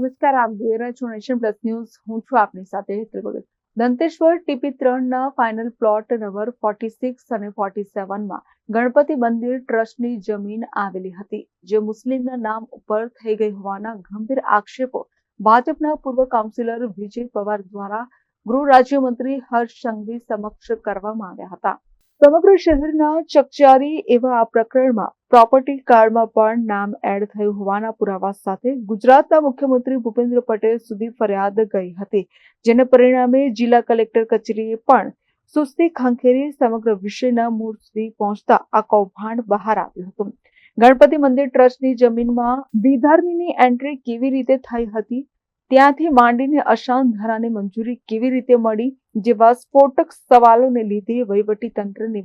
નમસ્કાર, આપ જોઈ રહ્યા છો નેશન પ્લસ ન્યૂઝ. હું છું આપની સાથે હેતલ ભગત. દંતેશ્વર ટીપી ત્રણના final plot number forty six અને ફોર્ટી સેવનમાં ગણપતિ મંદિર ટ્રસ્ટની જમીન આવેલી હતી, જે મુસ્લિમના નામ ઉપર થઈ ગઈ હોવાના ગંભીર આક્ષેપો ભાજપના પૂર્વ કાઉન્સિલર વિજય પવાર દ્વારા ગૃહ રાજ્યમંત્રી હર્ષ સંઘવી સમક્ષ કરવામાં આવ્યા હતા. સમગ્ર શહેરના ચકચારી એવા આ પ્રકરણમાં પ્રોપર્ટી કાર્ડમાં પણ નામ એડ થયું હોવાના પુરાવા સાથે ગુજરાતના મુખ્યમંત્રી ભૂપેન્દ્ર પટેલ સુધી ફરિયાદ ગઈ હતી, જેને પરિણામે જિલ્લા કલેક્ટર કચેરીએ પણ સુસ્તી ખંખેરી સમગ્ર વિષયના મૂળ સુધી પહોંચતા આ કૌભાંડ બહાર આવ્યું હતું. ગણપતિ મંદિર ટ્રસ્ટની જમીનમાં વિધર્મીની એન્ટ્રી કેવી રીતે થઈ હતી ત્યાંથી માંડીને અશાંત ધારાને મંજૂરી કેવી રીતે મળી? જેવા સ્ફોટક સવાલોને લીધે વહીવટી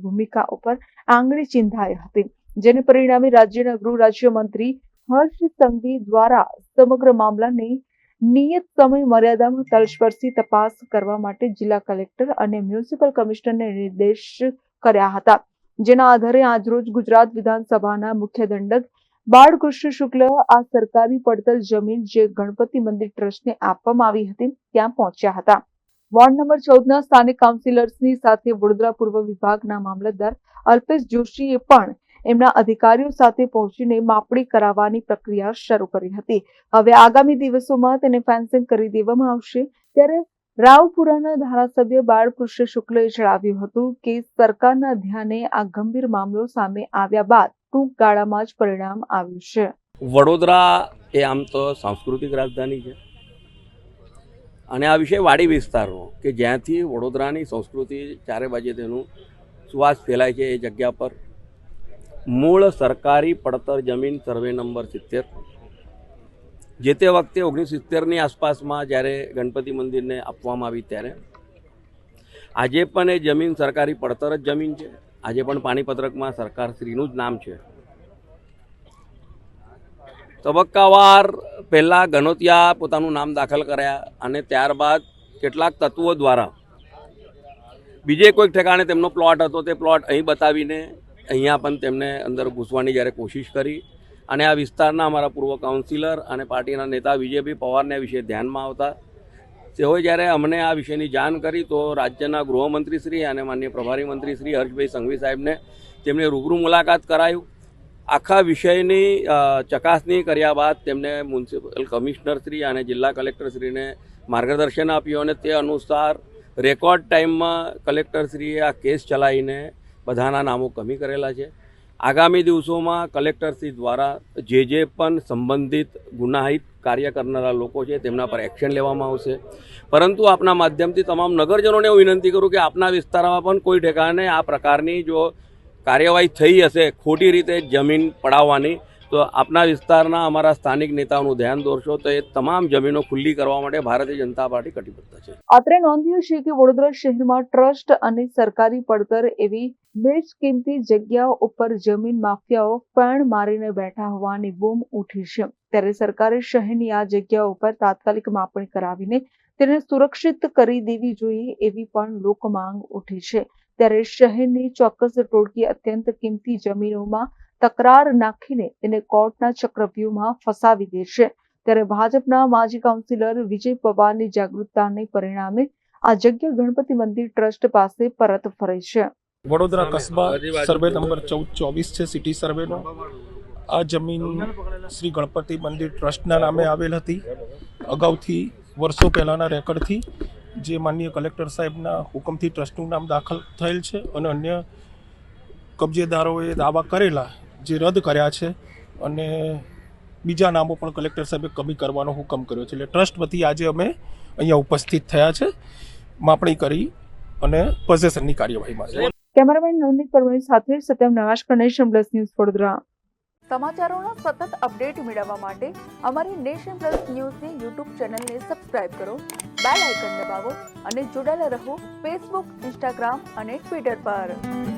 ભૂમિકા ઉપર આંગળી ચિંધાઈ હતી, જેને પરિણામે રાજ્યના ગૃહ રાજ્યમંત્રી હર્ષ સંઘવી દ્વારા સમગ્ર મામલાની નિયત સમય મર્યાદામાં તલસ્પર્શી તપાસ કરવા માટે જિલ્લા કલેક્ટર અને મ્યુનિસિપલ કમિશનરને નિર્દેશ કર્યા હતા, જેના આધારે આજરોજ ગુજરાત વિધાનસભાના મુખ્ય દંડક બાળકૃષ્ણ શુક્લ આ સરકારી પડતર જમીન જે ગણપતિ મંદિર ટ્રસ્ટને આપવામાં આવી હતી, ત્યાં પહોંચ્યા હતા. વોર્ડ નંબર ચૌદના સ્થાનિક કાઉન્સિલર્સની સાથે વડોદરા પૂર્વ વિભાગના મામલતદાર અલ્પેશ જોશીએ પણ એમના અધિકારીઓ સાથે પહોંચીને માપણી કરાવવાની પ્રક્રિયા શરૂ કરી હતી. હવે આગામી દિવસોમાં તેને ફેન્સિંગ કરી દેવામાં આવશે, ત્યારે રાવપુરાના ધારાસભ્ય બાળકૃષ્ણ શુક્લએ જણાવ્યું હતું કે સરકારના ધ્યાને આ ગંભીર મામલો સામે આવ્યા બાદ ટૂંક ગાળામાં જ પરિણામ આવ્યું છે. વડોદરા એ આમ તો સાંસ્કૃતિક રાજધાની છે. અને આ વિષય વાડી વિસ્તારનો કે જ્યાંથી વડોદરાની સંસ્કૃતિ ચારે બાજુ તેનું સુવાસ ફેલાય છે એ જગ્યા પર. મૂળ સરકારી પડતર જમીન સર્વે નંબર સિત્તેર. જે તે વખતે ઓગણીસ સિત્તેરની આસપાસમાં જ્યારે ગણપતિ મંદિરને આપવામાં આવી ત્યારે આજે પણ એ જમીન સરકારી પડતર જ જમીન છે. આજે પણ પાણીપત્રકમાં સરકારશ્રીનું જ નામ છે. તબક્કાવાર પહેલાં ગણોતિયા પોતાનું નામ દાખલ કર્યા અને ત્યારબાદ કેટલાક તત્વો દ્વારા બીજે કોઈક ઠેકાણે તેમનો પ્લોટ હતો તે પ્લોટ અહીં બતાવીને અહીંયા પણ તેમને અંદર ઘૂસવાની જ્યારે કોશિશ કરી અને આ વિસ્તારના અમારા પૂર્વ કાઉન્સિલર અને પાર્ટીના નેતા વિજયભાઈ પવારને વિશે ધ્યાનમાં આવતા તેઓએ જ્યારે અમને આ વિષયની જાણ કરી તો રાજ્યના ગૃહમંત્રીશ્રી અને માન્ય પ્રભારી મંત્રી શ્રી હર્ષભાઈ સંઘવી સાહેબને તેમણે રૂબરૂ મુલાકાત કરાયું. આખા વિષયની ચકાસણી કર્યા બાદ તેમને મ્યુનિસિપલ કમિશનરશ્રી અને જિલ્લા કલેક્ટરશ્રીને માર્ગદર્શન આપ્યું અને તે અનુસાર રેકોર્ડ ટાઈમમાં કલેક્ટરશ્રીએ આ કેસ ચલાવીને બધાના નામો કમી કરેલા છે. આગામી દિવસોમાં કલેક્ટરશ્રી દ્વારા જે જે પણ સંબંધિત ગુનાહિત કાર્ય કરનારા લોકો છે તેમના પર એક્શન લેવામાં આવશે. પરંતુ આપના માધ્યમથી તમામ નગરજનોને હું વિનંતી કરું કે આપના વિસ્તારમાં પણ કોઈ ઠેકાણે આ પ્રકારની જો કાર્યવાહી થઈ હશે, ખોટી રીતે જમીન પડાવવાની તો આપના વિસ્તારના અમારા સ્થાનિક નેતાઓનું ધ્યાન દોરશો તો એ તમામ જમીનો ખુલ્લી કરવા માટે ભારતીય જનતા પાર્ટી કટિબદ્ધ છે. અત્રે નોંધ્યું છે કે વડોદરા શહેરમાં ટ્રસ્ટ અને સરકારી પડતર એવી બેજ કિંમતી જગ્યાઓ ઉપર જમીન માફિયાઓ પણ મારીને બેઠા હોવાની બૂમ ઉઠી છે. ત્યારે સરકારે શહેરની આ જગ્યાઓ ઉપર તાત્કાલિક માપણી કરાવીને તેને સુરક્ષિત કરી દેવી જોઈએ એવી પણ લોક માંગ ઉઠી છે. ત્યારે શહેરની ચોક્કસ ટોળકી અત્યંત કિંમતી જમીનોમાં તકરાર નાખીને તેને કોર્ટના ચક્રવ્યૂહમાં ફસાવી દે છે. ત્યારે ભાજપના માજી કાઉન્સિલર વિજય પવારની જાગૃતતાને પરિણામે આ જગ્યા ગણપતિ મંદિર ટ્રસ્ટ પાસે પરત ફરે છે. વડોદરા કસ્બા સર્વે નંબર ચૌદ ચોવીસ છે સિટી સર્વેનો. આ જમીન શ્રી ગણપતિ મંદિર ટ્રસ્ટના નામે આવેલ હતી. અગાઉથી વર્ષો પહેલાંના રેકર્ડથી જે માનનીય કલેક્ટર સાહેબના હુકમથી ટ્રસ્ટનું નામ દાખલ થયેલ છે અને અન્ય કબજેદારોએ દાવા કરેલા જે રદ કર્યા છે અને બીજા નામો પણ કલેક્ટર સાહેબે કમી કરવાનો હુકમ કર્યો છે. એટલે ટ્રસ્ટ વતી આજે અમે અહીંયા ઉપસ્થિત થયા છે માપણી કરી અને પોઝેશનની કાર્યવાહીમાં કેમેરામેન નવનીત પરમાણી સાથે સત્યમ નવાશ નેશન પ્લસ ન્યૂઝ વડોદરા. સમાચારોના સતત અપડેટ મેળવવા માટે અમારી નેશન પ્લસ ન્યૂઝની યુટ્યુબ ચેનલને સબસ્ક્રાઇબ કરો બેલ આઇકન દબાવો અને જોડાયેલા રહો ફેસબુક ઇન્સ્ટાગ્રામ અને ટ્વિટર પર.